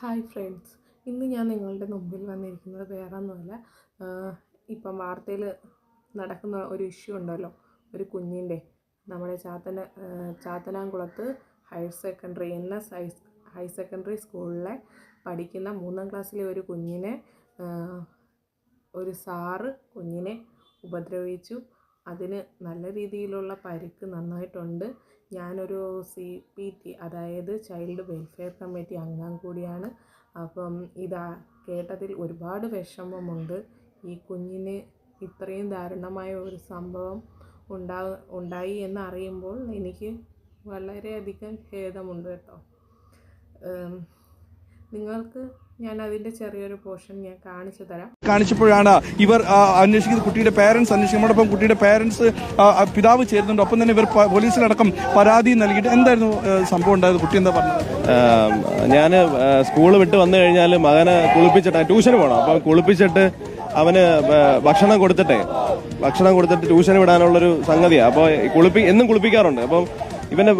Hi friends. ഇന്ന് ഞാൻ നിങ്ങളുടെ മുമ്പിൽ വന്നിരിക്കുന്നത് വേറെ ഒന്നുമല്ല ഇപ്പം വാർത്തയിൽ നടക്കുന്ന ഒരു ഇഷ്യൂ ഉണ്ടല്ലോ. ഒരു കുഞ്ഞിന്റെ നമ്മുടെ ചാത്തന ചാത്തനാംകുളത്ത് higher secondary N S high higher secondary സ്കൂളിലെ പഠിക്കുന്ന മൂന്നാം ക്ലാസ്സിലെ ഒരു കുഞ്ഞിനെ ഒരു സാറ് കുഞ്ഞിനെ ഉപദ്രവിച്ചു. അതിന് നല്ല രീതിയിലുള്ള പരിക്ക് നന്നായിട്ടുണ്ട്. ഞാനൊരു സി പി ടി അതായത് ചൈൽഡ് വെൽഫെയർ കമ്മിറ്റി അംഗം കൂടിയാണ്. അപ്പം ഇതാ കേട്ടതിൽ ഒരുപാട് വിഷമമുണ്ട്. ഈ കുഞ്ഞിന് ഇത്രയും ദാരുണമായ ഒരു സംഭവം ഉണ്ടാ ഉണ്ടായി എന്നറിയുമ്പോൾ എനിക്ക് വളരെയധികം ഖേദമുണ്ട് കേട്ടോ. നിങ്ങൾക്ക് ഞാൻ അതിന്റെ ചെറിയൊരു പോർഷൻ ഞാൻ കാണിച്ചു തരാം. കാണിച്ചപ്പോഴാണ് ഇവർ അന്വേഷിക്കുന്നത് കുട്ടിയുടെ പേരൻസ് അന്വേഷിക്കും നമ്മോടൊപ്പം കുട്ടിയുടെ പേരൻസ് പിതാവ് ചേരുന്നുണ്ട്. ഒപ്പം തന്നെ ഇവർ പോലീസിലടക്കം പരാതി നൽകിയിട്ട് എന്തായിരുന്നു സംഭവം ഉണ്ടായത്? കുട്ടി എന്താ പറഞ്ഞത്? ഞാൻ സ്കൂൾ വിട്ട് വന്നു കഴിഞ്ഞാൽ മകനെ കുളിപ്പിച്ചിട്ട് ട്യൂഷന് പോകണം അപ്പം കുളിപ്പിച്ചിട്ട് അവന് ഭക്ഷണം കൊടുത്തിട്ടേ. ഭക്ഷണം കൊടുത്തിട്ട് ട്യൂഷന് വിടാനുള്ളൊരു സംഗതിയാണ് അപ്പോൾ കുളിപ്പി എന്നും കുളിപ്പിക്കാറുണ്ട്. അപ്പം ഇവന്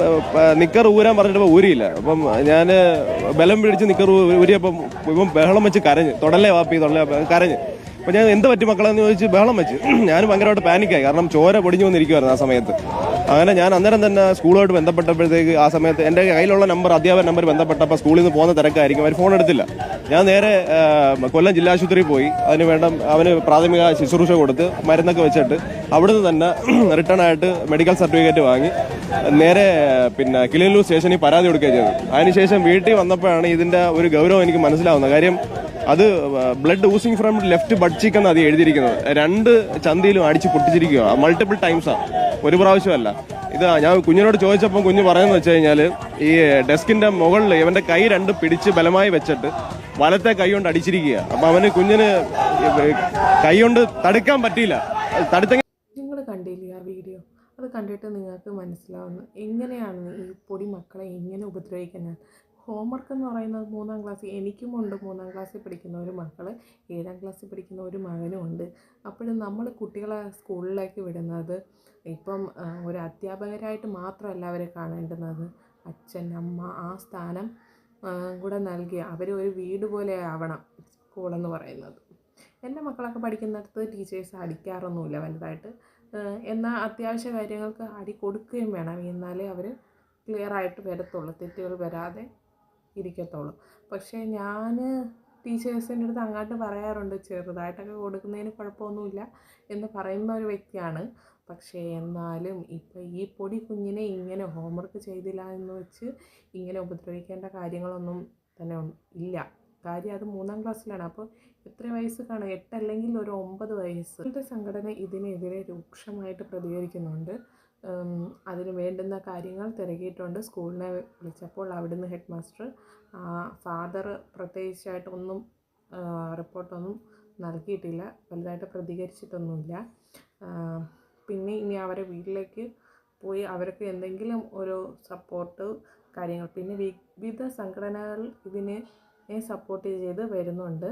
നിക്കർ ഊരാൻ പറഞ്ഞിട്ട് ഊരിയില്ല. അപ്പം ഞാൻ ബലം പിടിച്ച് നിക്കർ ഊരിയപ്പം ഇവൻ ബഹളം വെച്ച് കരഞ്ഞ്. തൊടല്ലേ വാപ്പി തൊടലേ കരഞ്ഞ്. അപ്പൊ ഞാൻ എന്ത് പറ്റി മക്കളെന്ന് ചോദിച്ച് ബഹളം വെച്ച്. ഞാൻ ഭയങ്കരമായിട്ട് പാനിക്കായി കാരണം ചോര പൊടിഞ്ഞു വന്നിരിക്കുവായിരുന്നു ആ സമയത്ത്. അങ്ങനെ ഞാൻ അന്നേരം തന്നെ സ്കൂളുമായിട്ട് ബന്ധപ്പെട്ടപ്പോഴത്തേക്ക് ആ സമയത്ത് എന്റെ കയ്യിലുള്ള നമ്പർ അധ്യാപക നമ്പർ ബന്ധപ്പെട്ടപ്പോൾ സ്കൂളിൽ നിന്ന് പോകുന്ന തിരക്കായിരിക്കും. അവർ ഫോൺ എടുത്തില്ല. ഞാൻ നേരെ കൊല്ലം ജില്ലാ ആശുപത്രിയിൽ പോയി. അതിന് വേണ്ട അവന് പ്രാഥമിക ശുശ്രൂഷ കൊടുത്ത് മരുന്നൊക്കെ വെച്ചിട്ട് അവിടുന്ന് തന്നെ റിട്ടേൺ ആയിട്ട് മെഡിക്കൽ സർട്ടിഫിക്കറ്റ് വാങ്ങി നേരെ പിന്നെ കിളിയല്ലൂർ സ്റ്റേഷനിൽ പരാതി കൊടുക്കുകയും ചെയ്തു. അതിനുശേഷം വീട്ടിൽ വന്നപ്പോഴാണ് ഇതിന്റെ ഒരു ഗൗരവം എനിക്ക് മനസ്സിലാവുന്നത്. കാര്യം അത് blood oozing from left bud cheek എന്ന് അത് എഴുതിയിരിക്കുന്നത്. രണ്ട് ചന്തയിലും അടിച്ച് പൊട്ടിച്ചിരിക്കുക. മൾട്ടിപ്പിൾ ടൈംസാണ് ഒരു പ്രാവശ്യമല്ല. ഇത് ഞാൻ കുഞ്ഞിനോട് ചോദിച്ചപ്പോൾ കുഞ്ഞ് പറയുന്നത് വെച്ച് കഴിഞ്ഞാൽ ഈ ഡെസ്കിന്റെ മുകളിൽ ഇവന്റെ കൈ രണ്ട് പിടിച്ച് ബലമായി വെച്ചിട്ട് വലത്തെ കൈ കൊണ്ട് അടിച്ചിരിക്കുക. അപ്പൊ അവന് കുഞ്ഞിന് കൈ കൊണ്ട് തടുക്കാൻ പറ്റിയില്ല. തടുത്തെങ്കിൽ നിങ്ങൾ വീഡിയോ? അത് കണ്ടിട്ട് നിങ്ങൾക്ക് മനസ്സിലാവുന്നു. എങ്ങനെയാണ് ഈ പൊടി മക്കളെ എങ്ങനെ ഉപദ്രവിക്കുന്നത്? ഹോംവർക്ക് എന്ന് പറയുന്നത് മൂന്നാം ക്ലാസ്സിൽ എനിക്കുമുണ്ട് മൂന്നാം ക്ലാസ്സിൽ പഠിക്കുന്ന ഒരു മക്കൾ ഏഴാം ക്ലാസ്സിൽ പഠിക്കുന്ന ഒരു മകനും ഉണ്ട്. അപ്പോഴും നമ്മൾ കുട്ടികളെ സ്കൂളിലേക്ക് വിടുന്നത് ഇപ്പം ഒരു അധ്യാപകരായിട്ട് മാത്രമല്ല അവരെ കാണേണ്ടുന്നത്. അച്ഛൻ അമ്മ ആ സ്ഥാനം കൂടെ നൽകി അവർ ഒരു വീട് പോലെ ആവണം സ്കൂളെന്ന് പറയുന്നത്. എന്റെ മക്കളൊക്കെ പഠിക്കുന്നിടത്ത് ടീച്ചേഴ്സ് അടിക്കാറൊന്നുമില്ല വലുതായിട്ട്. എന്നാൽ അത്യാവശ്യ കാര്യങ്ങൾക്ക് അടി കൊടുക്കുകയും വേണം. എന്നാലേ അവർ ക്ലിയർ ആയിട്ട് വരത്തുള്ളൂ. തെറ്റുകൾ വരാതെ ഇരിക്കത്തുള്ളൂ. പക്ഷേ ഞാൻ ടീച്ചേഴ്സിന്റെ അടുത്ത് അങ്ങോട്ട് പറയാറുണ്ട് ചെറുതായിട്ടൊക്കെ കൊടുക്കുന്നതിന് കുഴപ്പമൊന്നുമില്ല എന്ന് പറയുന്ന ഒരു വ്യക്തിയാണ്. പക്ഷേ എന്നാലും ഇപ്പം ഈ പൊടി കുഞ്ഞിനെ ഇങ്ങനെ ഹോംവർക്ക് ചെയ്തില്ല എന്ന് വെച്ച് ഇങ്ങനെ ഉപദ്രവിക്കേണ്ട കാര്യങ്ങളൊന്നും തന്നെ ഇല്ല. കാര്യം അത് മൂന്നാം ക്ലാസ്സിലാണ്. അപ്പോൾ എത്ര വയസ്സ് കാണും? എട്ടല്ലെങ്കിൽ ഒരു ഒമ്പത് വയസ്സ്. ഇപ്പോഴത്തെ സംഘടന ഇതിനെതിരെ രൂക്ഷമായിട്ട് പ്രതികരിക്കുന്നുണ്ട്. അതിന് വേണ്ടുന്ന കാര്യങ്ങൾ തിരക്കിയിട്ടുണ്ട്. സ്കൂളിനെ വിളിച്ചപ്പോൾ അവിടുന്ന് ഹെഡ് മാസ്റ്റർ ഫാദർ പ്രത്യേകിച്ചായിട്ടൊന്നും റിപ്പോർട്ടൊന്നും നൽകിയിട്ടില്ല. വലുതായിട്ട് പ്രതികരിച്ചിട്ടൊന്നുമില്ല. പിന്നെ ഇനി അവരെ വീട്ടിലേക്ക് പോയി അവർക്ക് എന്തെങ്കിലും ഒരു സപ്പോർട്ട് കാര്യങ്ങൾ. പിന്നെ വിവിധ സംഘടനകൾ ഇതിനെ സപ്പോർട്ട് ചെയ്ത് വരുന്നുണ്ട്.